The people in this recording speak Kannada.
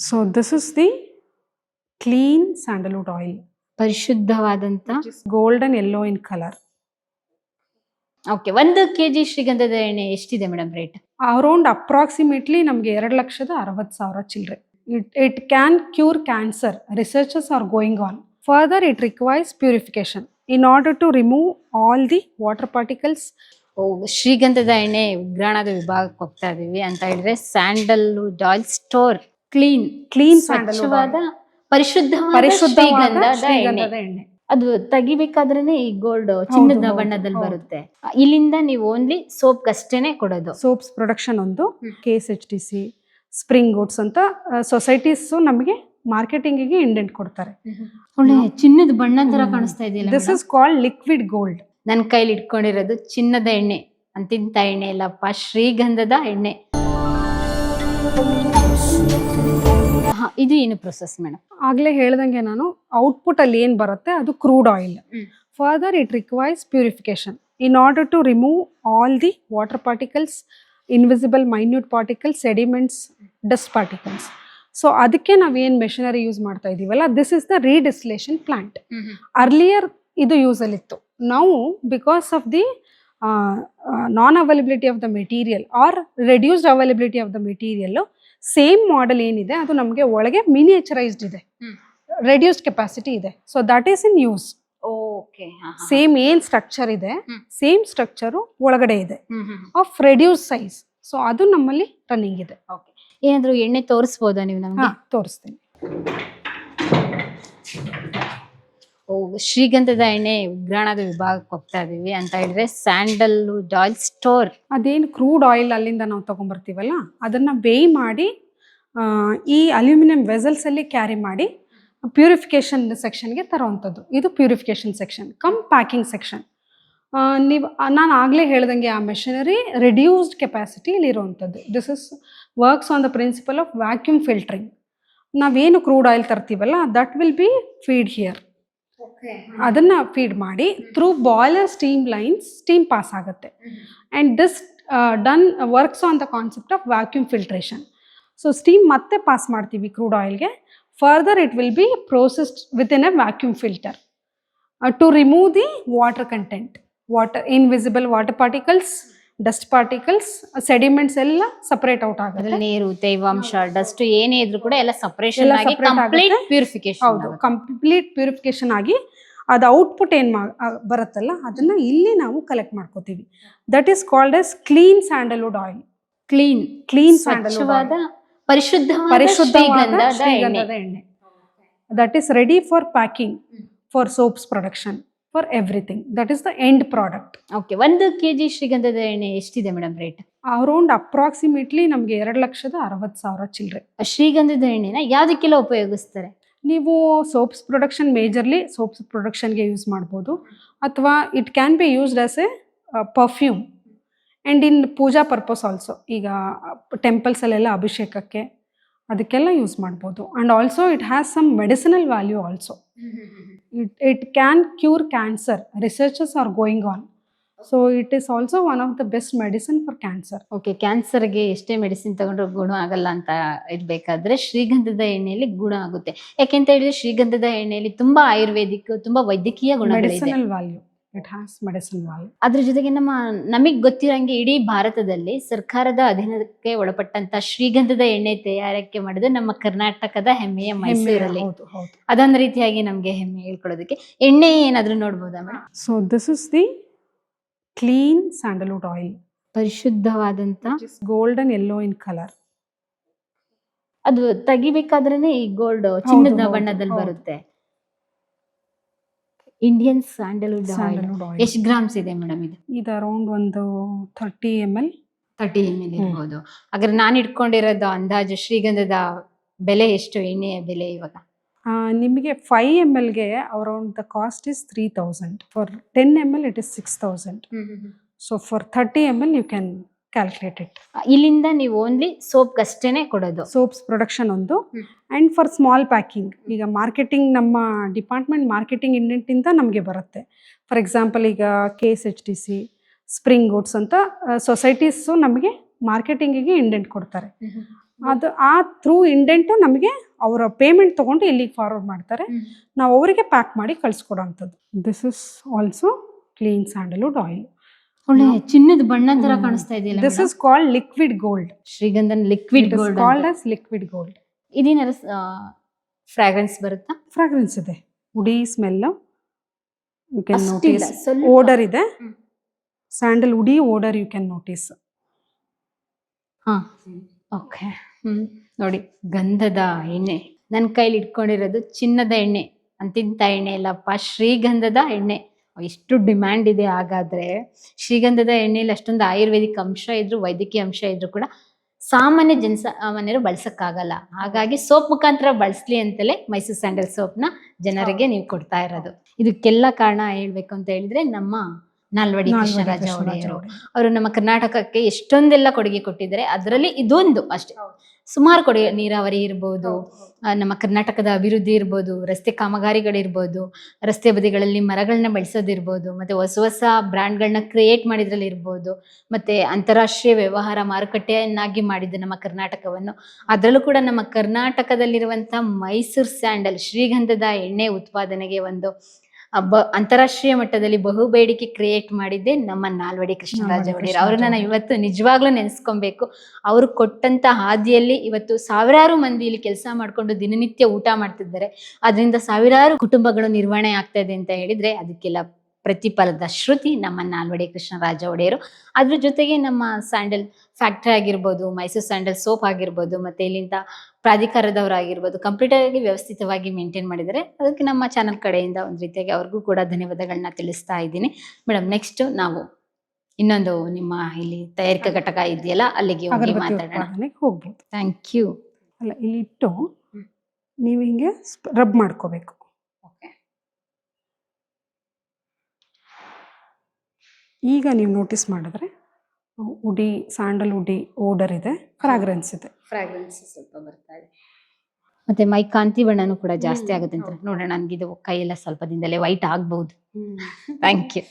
So this is the clean sandalwood oil ಪರಿಶುದ್ಧವಾದಂತ golden yellow in colour okay ಒಂದು ಕೆಜಿ ಶ್ರೀಗಂಧದ ಎಣ್ಣೆ ಎಷ್ಟಿದೆ ಮೇಡಮ್ ರೇಟ್ ಅರೌಂಡ್ ಅಪ್ರಾಕ್ಸಿಮೇಟ್ಲಿ ನಮಗೆ ಎರಡು ಲಕ್ಷದ ಅರವತ್ತು ಸಾವಿರ ಚಿಲ್ಲರೆ it it can cure cancer researches are going on further it requires purification in order to remove all the water particles ಶ್ರೀಗಂಧದ ಎಣ್ಣೆ ಉಗ್ರಾಣದ ವಿಭಾಗಕ್ಕೆ ಹೋಗ್ತಾ ಇದ್ದೀವಿ ಅಂತ ಹೇಳಿದ್ರೆ sandal oil store clean clean ಸ್ವಚ್ಛವಾದ ಪರಿಶುದ್ಧ ಪರಿಶುದ್ಧ ಶ್ರೀಗಂಧದ ಎಣ್ಣೆ. ಅದು ತೆಗಿಬೇಕಾದ್ರೇನೆ ಈ ಗೋಲ್ಡ್ ಚಿನ್ನದ ಬಣ್ಣದಲ್ಲಿ ಬರುತ್ತೆ. ಇಲ್ಲಿಂದ ನೀವು ಓನ್ಲಿ ಸೋಪ್ ಅಷ್ಟೇನೆ ಕೊಡೋದು. ಸೋಪ್ಸ್ ಪ್ರೊಡಕ್ಷನ್ ಒಂದು. K S H T C spring woods ಅಂತ ಸೊಸೈಟೀಸ್ ನಮಗೆ ಮಾರ್ಕೆಟಿಂಗಿಗೆ ಇಂಡೆಂಟ್ ಕೊಡ್ತಾರೆ. ಒಳ್ಳೆ ಚಿನ್ನದ ಬಣ್ಣ ತರ. ಕಾಣಿಸ್ತಾ ಇದೆಯಲ್ಲ this is called liquid gold ನನ್ನ ಕೈಲಿ ಇಟ್ಕೊಂಡಿರೋದು ಚಿನ್ನದ ಎಣ್ಣೆ ಅಂತಿಂತ ಎಣ್ಣೆ ಇಲ್ಲಪ್ಪ ಶ್ರೀಗಂಧದ ಎಣ್ಣೆ. ಇದು ಏನು ಪ್ರೊಸೆಸ್ ಮೇಡಮ್ ಆಗ್ಲೇ ಹೇಳ್ದಂಗೆ ನಾನು ಔಟ್ಪುಟ್ ಅಲ್ಲಿ ಏನ್ ಬರುತ್ತೆ ಅದು crude oil. Further it requires purification in order to remove all the water particles invisible minute particles sediments dust particles so ಅದಕ್ಕೆ ನಾವೇನು ಮೆಷಿನರಿ ಯೂಸ್ ಮಾಡ್ತಾ ಇದೀವಲ್ಲ this is the redistillation plant earlier ಇದು ಯೂಸಲ್ಲಿತ್ತು ನಾವು because of the non availability of the material or reduced availability of the material same model ಏನಿದೆ ಅದು ನಮಗೆ ಒಳಗೆ ಮಿನಿಯೇಚರೈಸ್ಡ್ ಇದೆ. ರೆಡ್ಯೂಸ್ಡ್ ಕೆಪಾಸಿಟಿ ಇದೆ. So that is in use okay same ಏನ್ ಸ್ಟ್ರಕ್ಚರ್ ಇದೆ. ಸೇಮ್ ಸ್ಟ್ರಕ್ಚರು ಒಳಗಡೆ ಇದೆ. ಆಫ್ ರೆಡ್ಯೂಸ್ ಸೈಜ್ ಸೊ ಅದು ನಮ್ಮಲ್ಲಿ ರನ್ನಿಂಗ್ ಇದೆ. ಏನಾದರೂ ಎಣ್ಣೆ ತೋರಿಸ್ಬೋದಾ ನೀವು ನಮಗೆ? ತೋರಿಸ್ತೀನಿ. ಶ್ರೀಗಂಧದ ಎಣ್ಣೆ ಉಗ್ರಾಣದ ವಿಭಾಗಕ್ಕೆ ಹೋಗ್ತಾ ಇದೀವಿ ಅಂತ ಹೇಳಿದ್ರೆ ಸ್ಯಾಂಡಲ್ ಆಯಿಲ್ ಸ್ಟೋರ್. ಅದೇನು ಕ್ರೂಡ್ ಆಯಿಲ್ ಅಲ್ಲಿಂದ ನಾವು ತಗೊಂಬರ್ತೀವಲ್ಲ, ಅದನ್ನು ಬೇಯ್ ಮಾಡಿ ಈ ಅಲ್ಯೂಮಿನಿಯಂ ವೆಸಲ್ಸಲ್ಲಿ ಕ್ಯಾರಿ ಮಾಡಿ ಪ್ಯೂರಿಫಿಕೇಷನ್ ಸೆಕ್ಷನ್ಗೆ ತರುವಂಥದ್ದು ಇದು purification section, come packing section. ನೀವು ನಾನು ಆಗಲೇ ಹೇಳ್ದಂಗೆ ಆ ಮೆಷಿನರಿ ರಿಡ್ಯೂಸ್ಡ್ ಇಲ್ಲಿ ಇರುವಂಥದ್ದು this is works on the principle of vacuum filtering ನಾವೇನು crude oil ತರ್ತೀವಲ್ಲ that will be feed here ಅದನ್ನು ಫೀಡ್ ಮಾಡಿ through boiler steam lines steam pass ಆಗುತ್ತೆ. And this done works on the concept of vacuum filtration so steam ಮತ್ತೆ ಪಾಸ್ ಮಾಡ್ತೀವಿ crude ಆಯಿಲ್ಗೆ further it will be processed with in a vacuum filter to remove the water content water invisible water particles dust particles sediments ಎಲ್ಲ ಸಪರೇಟ್ ಔಟ್ ಆಗುತ್ತೆ. ನೀರು ತೇವಾಂಶ ಡಸ್ಟ್ ಏನೇ ಇದ್ರು ಕೂಡ ಎಲ್ಲ ಸಪರೇಷನ್ ಆಗಿ ಕಂಪ್ಲೀಟ್ ಪ್ಯೂರಿಫಿಕೇಶನ್ ಹೌದು ಕಂಪ್ಲೀಟ್ ಪ್ಯೂರಿಫಿಕೇಶನ್ ಆಗಿ ಅದು ಔಟ್ಪುಟ್ ಏನು ಮಾ ಬರುತ್ತಲ್ಲ ಅದನ್ನ ಇಲ್ಲಿ ನಾವು ಕಲೆಕ್ಟ್ ಮಾಡ್ಕೋತೀವಿ. That is called as clean sandalwood oil clean clean sandalwood ಪರಿಶುದ್ಧ ಪರಿಶುದ್ಧ ಶ್ರೀಗಂಧದ ಎಣ್ಣೆ. That is ready for packing for soaps production for everything that is the end product okay ಒಂದು ಕೆ ಜಿ ಶ್ರೀಗಂಧದ ಎಣ್ಣೆ ಎಷ್ಟಿದೆ ಮೇಡಮ್ ರೇಟ್ ಅರೌಂಡ್ ಅಪ್ರಾಕ್ಸಿಮೇಟ್ಲಿ ನಮಗೆ ಎರಡು ಲಕ್ಷದ ಅರವತ್ತು ಸಾವಿರ ಚಿಲ್ಲರೆ ಶ್ರೀಗಂಧದ ಎಣ್ಣೆನ ಯಾವ್ದಕ್ಕೆಲ್ಲ ಉಪಯೋಗಿಸ್ತಾರೆ? ನೀವು ಸೋಪ್ಸ್ ಪ್ರೊಡಕ್ಷನ್ ಮೇಜರ್ಲಿ ಸೋಪ್ಸ್ ಪ್ರೊಡಕ್ಷನ್ಗೆ ಯೂಸ್ ಮಾಡ್ಬೋದು. ಅಥವಾ it can be used as a perfume and in puja purpose also ಈಗ ಟೆಂಪಲ್ಸಲ್ಲೆಲ್ಲ ಅಭಿಷೇಕಕ್ಕೆ. ಅದಕ್ಕೆಲ್ಲ ಯೂಸ್ ಮಾಡ್ಬೋದು. And also it has some medicinal value also it it can cure cancer researches are going on so it is also one of the best medicine for cancer okay ಕ್ಯಾನ್ಸರ್ಗೆ ಎಷ್ಟೇ ಮೆಡಿಸಿನ್ ತಗೊಂಡ್ರು ಗುಣ ಆಗಲ್ಲ ಅಂತ ಇರಬೇಕಾದ್ರೆ ಶ್ರೀಗಂಧದ ಎಣ್ಣೆಯಲ್ಲಿ ಗುಣ ಆಗುತ್ತೆ. ಯಾಕೆಂತ ಹೇಳಿದ್ರೆ ಶ್ರೀಗಂಧದ ಎಣ್ಣೆಯಲ್ಲಿ ತುಂಬಾ ಆಯುರ್ವೇದಿಕ್ ತುಂಬಾ ವೈದ್ಯಕೀಯ ಗುಣ medicinal value it has medicine value ಅದ್ರ ಜೊತೆಗೆ ನಮ್ಮ ನಮಗ್ ಗೊತ್ತಿರಂಗೆ ಇಡೀ ಭಾರತದಲ್ಲಿ ಸರ್ಕಾರದ ಅಧೀನಕ್ಕೆ ಒಳಪಟ್ಟಂತ ಶ್ರೀಗಂಧದ ಎಣ್ಣೆ ತಯಾರಕ್ಕೆ ಮಾಡಿದ ನಮ್ಮ ಕರ್ನಾಟಕದ ಹೆಮ್ಮೆಯ ಮೈಸೂರಲ್ಲಿ. ಅದೊಂದು ರೀತಿಯಾಗಿ ನಮ್ಗೆ ಹೆಮ್ಮೆ ಹೇಳ್ಕೊಳ್ಳೋದಕ್ಕೆ ಎಣ್ಣೆ ಏನಾದ್ರೂ ನೋಡ್ಬೋದಾ madam so this is the clean sandalwood oil ಪರಿಶುದ್ಧವಾದಂತ golden yellow in colour ಅದು ತೆಗಿಬೇಕಾದ್ರೇನೆ ಈ ಗೋಲ್ಡ್ ಚಿನ್ನದ ಬಣ್ಣದಲ್ಲಿ ಬರುತ್ತೆ. Indian sandalwood oil sandalwood oil ಎಷ್ಟು ಗ್ರಾಮ್ಸ್ ಇದೆ ಮೇಡಮ್ ಇದು? ಇದು ಅರೌಂಡ್ ಒಂದು thirty M L thirty M L. ಇರ್ಬೋದು. ಹಾಗಾದ್ರೆ ನಾನು ಇಟ್ಕೊಂಡಿರೋದು ಅಂದಾಜು ಶ್ರೀಗಂಧದ ಬೆಲೆ ಎಷ್ಟು ಎಣ್ಣೆಯ ಬೆಲೆ ಇವಾಗ? ನಿಮಗೆ five M ಎಲ್ಗೆ around the cost is three thousand for ten M L it is six thousand so for thirty M L you can calculate it ಇಲ್ಲಿಂದ ನೀವು ಓನ್ಲಿ ಸೋಪ್ ಅಷ್ಟೇ ಕೊಡೋದು. ಸೋಪ್ಸ್ ಪ್ರೊಡಕ್ಷನ್ ಒಂದು. And and for small packing ಈಗ ಮಾರ್ಕೆಟಿಂಗ್ ನಮ್ಮ ಡಿಪಾರ್ಟ್ಮೆಂಟ್ ಮಾರ್ಕೆಟಿಂಗ್ ಇಂಡೆಂಟಿಂದ ನಮಗೆ ಬರುತ್ತೆ. ಫಾರ್ ಎಕ್ಸಾಂಪಲ್ ಈಗ K S H D C spring goods ಅಂತ ಸೊಸೈಟೀಸು ನಮಗೆ ಮಾರ್ಕೆಟಿಂಗಿಗೆ ಇಂಡೆಂಟ್ ಕೊಡ್ತಾರೆ. ಅದು ಆ ಥ್ರೂ ಇಂಡೆಂಟು ನಮಗೆ ಅವರ ಪೇಮೆಂಟ್ ತೊಗೊಂಡು ಇಲ್ಲಿಗೆ ಫಾರ್ವರ್ಡ್ ಮಾಡ್ತಾರೆ. ನಾವು ಅವರಿಗೆ ಪ್ಯಾಕ್ ಮಾಡಿ ಕಳಿಸ್ಕೊಡೋ ಅಂಥದ್ದು this is also clean sandalwood oil ಒಳ್ಳೆ ಚಿನ್ನದ ಬಣ್ಣ ತರ ಹ್ಮ್. ಕಾಣಿಸ್ತಾ ಇದೆಯಲ್ಲ this? Is called liquid gold ಶ್ರೀಗಂಧನ್ liquid gold called as liquid gold ಇದೇನಾರ fragrance ಬರುತ್ತಾ? ಫ್ರಾಗ್ರೆನ್ಸ್ ಇದೆ. Woody smell you can notice odour ಇದೆ. Sandal woody odour you can notice ಹಾ ಓಕೆ. ಹ್ಮ್ ನೋಡಿ ಗಂಧದ ಎಣ್ಣೆ. ನನ್ನ ಕೈಲಿ ಇಟ್ಕೊಂಡಿರೋದು ಚಿನ್ನದ ಎಣ್ಣೆ. ಅಂತಿಂತ ಎಣ್ಣೆ ಇಲ್ಲಪ್ಪ ಶ್ರೀಗಂಧದ ಎಣ್ಣೆ. ಎಷ್ಟು ಡಿಮ್ಯಾಂಡ್ ಇದೆ ಹಾಗಾದ್ರೆ, ಶ್ರೀಗಂಧದ ಎಣ್ಣೆಯಲ್ಲಿ ಅಷ್ಟೊಂದು ಆಯುರ್ವೇದಿಕ್ ಅಂಶ ಇದ್ರು, ವೈದ್ಯಕೀಯ ಅಂಶ ಇದ್ರು ಕೂಡ ಸಾಮಾನ್ಯ ಜನಸಾಮಾನ್ಯರು ಬಳಸಕ್ಕಾಗಲ್ಲ. ಹಾಗಾಗಿ ಸೋಪ್ ಮುಖಾಂತರ ಬಳಸ್ಲಿ ಅಂತಲೇ ಮೈಸೂರು ಸ್ಯಾಂಡಲ್ ಸೋಪ್ನ ಜನರಿಗೆ ನೀವು ಕೊಡ್ತಾ ಇರೋದು. ಇದಕ್ಕೆಲ್ಲ ಕಾರಣ ಹೇಳ್ಬೇಕು ಅಂತ ಹೇಳಿದ್ರೆ ನಮ್ಮ ನಾಲ್ವಡಿ ಕೃಷ್ಣರಾಜ ಒಡೆಯರು. ಅವರು ನಮ್ಮ ಕರ್ನಾಟಕಕ್ಕೆ ಎಷ್ಟೊಂದೆಲ್ಲ ಕೊಡುಗೆ ಕೊಟ್ಟಿದ್ದಾರೆ ಅದರಲ್ಲಿ ಇದೊಂದು ಅಷ್ಟೇ. ಸುಮಾರು ಕೊಡುಗೆ ನೀರಾವರಿ ಇರ್ಬೋದು ನಮ್ಮ ಕರ್ನಾಟಕದ ಅಭಿವೃದ್ಧಿ ಇರ್ಬೋದು ರಸ್ತೆ ಕಾಮಗಾರಿಗಳಿರ್ಬೋದು ರಸ್ತೆ ಬದಿಗಳಲ್ಲಿ ಮರಗಳನ್ನ ಬೆಳೆಸೋದಿರ್ಬೋದು ಮತ್ತೆ ಹೊಸ ಹೊಸ ಬ್ರ್ಯಾಂಡ್ಗಳನ್ನ ಕ್ರಿಯೇಟ್ ಮಾಡಿದ್ರಲ್ಲಿ ಇರ್ಬೋದು ಮತ್ತೆ ಅಂತಾರಾಷ್ಟ್ರೀಯ ವ್ಯವಹಾರ ಮಾರುಕಟ್ಟೆಯನ್ನಾಗಿ ಮಾಡಿದ್ದು ನಮ್ಮ ಕರ್ನಾಟಕವನ್ನು. ಅದರಲ್ಲೂ ಕೂಡ ನಮ್ಮ ಕರ್ನಾಟಕದಲ್ಲಿರುವಂಥ ಮೈಸೂರು ಸ್ಯಾಂಡಲ್ ಶ್ರೀಗಂಧದ ಎಣ್ಣೆ ಉತ್ಪಾದನೆಗೆ ಒಂದು ಬ ಅಂತಾರಾಷ್ಟ್ರೀಯ ಮಟ್ಟದಲ್ಲಿ ಬಹು ಬೇಡಿಕೆ ಕ್ರಿಯೇಟ್ ಮಾಡಿದ್ದೆ ನಮ್ಮ ನಾಲ್ವಡಿ ಕೃಷ್ಣರಾಜ ಒಡೆಯರ್. ಅವ್ರನ್ನ ನಾವು ಇವತ್ತು ನಿಜವಾಗ್ಲೂ ನೆನೆಸ್ಕೊಬೇಕು. ಅವರು ಕೊಟ್ಟಂತ ಹಾದಿಯಲ್ಲಿ ಇವತ್ತು ಸಾವಿರಾರು ಮಂದಿ ಇಲ್ಲಿ ಕೆಲಸ ಮಾಡ್ಕೊಂಡು ದಿನನಿತ್ಯ ಊಟ ಮಾಡ್ತಿದ್ದಾರೆ. ಅದರಿಂದ ಸಾವಿರಾರು ಕುಟುಂಬಗಳು ನಿರ್ವಹಣೆ ಆಗ್ತಾ ಇದೆ ಅಂತ ಹೇಳಿದ್ರೆ ಅದಕ್ಕೆಲ್ಲ ಪ್ರತಿಫಲದ ಶ್ರುತಿ ನಮ್ಮ ನಾಲ್ವಡಿ ಕೃಷ್ಣರಾಜ ಒಡೆಯರು. ಅದ್ರ ಜೊತೆಗೆ ನಮ್ಮ ಸ್ಯಾಂಡಲ್ ಫ್ಯಾಕ್ಟ್ರಿ ಆಗಿರ್ಬೋದು ಮೈಸೂರು ಸ್ಯಾಂಡಲ್ ಸೋಪ್ ಆಗಿರ್ಬೋದು ಮತ್ತೆ ಇಲ್ಲಿಂದ ಪ್ರಾಧಿಕಾರದವರಾಗಿರ್ಬೋದು ಕಂಪ್ಲೀಟ್ ಆಗಿ ವ್ಯವಸ್ಥಿತವಾಗಿ ಮೇಂಟೈನ್ ಮಾಡಿದರೆ ಅದಕ್ಕೆ ನಮ್ಮ ಚಾನಲ್ ಕಡೆಯಿಂದ ಒಂದು ರೀತಿಯಾಗಿ ಅವ್ರಿಗೂ ಕೂಡ ಧನ್ಯವಾದಗಳನ್ನ ತಿಳಿಸ್ತಾ ಇದ್ದೀನಿ. ಮೇಡಮ್ ನೆಕ್ಸ್ಟ್ ನಾವು ಇನ್ನೊಂದು ನಿಮ್ಮ ಇಲ್ಲಿ ತಯಾರಿಕಾ ಘಟಕ ಇದೆಯಲ್ಲ ಅಲ್ಲಿಗೆ ಹೋಗಿ ಮಾತಾಡೋಣ. ಹೋಗ್ಬೋದು. ಥ್ಯಾಂಕ್ ಯು ಅಲ್ಲ ಇಲ್ಲಿ ಇಟ್ಟು. ನೀವು ಹಿಂಗೆ ರಬ್ ಮಾಡ್ಕೋಬೇಕು. ಈಗ ನೀವು ನೋಟಿಸ್ ಮಾಡಿದ್ರೆ ಉಡಿ ಸ್ಯಾಂಡಲ್ ಉಡಿ ಓಡರ್ ಇದೆ ಫ್ರಾಗ್ರೆನ್ಸ್ ಇದೆ. ಫ್ರಾಗ್ರೆನ್ಸ್ ಸ್ವಲ್ಪ ಬರ್ತಾ ಇದೆ. ಮತ್ತೆ ಮೈ ಕಾಂತಿ ಬಣ್ಣನೂ ಕೂಡ ಜಾಸ್ತಿ ಆಗುತ್ತೆ ಅಂತ. ನೋಡೋಣ. ನನಗಿದು ಕೈಯೆಲ್ಲ ಸ್ವಲ್ಪ ದಿನದಲ್ಲೇ ವೈಟ್ ಆಗ್ಬಹುದು ಥ್ಯಾಂಕ್ ಯು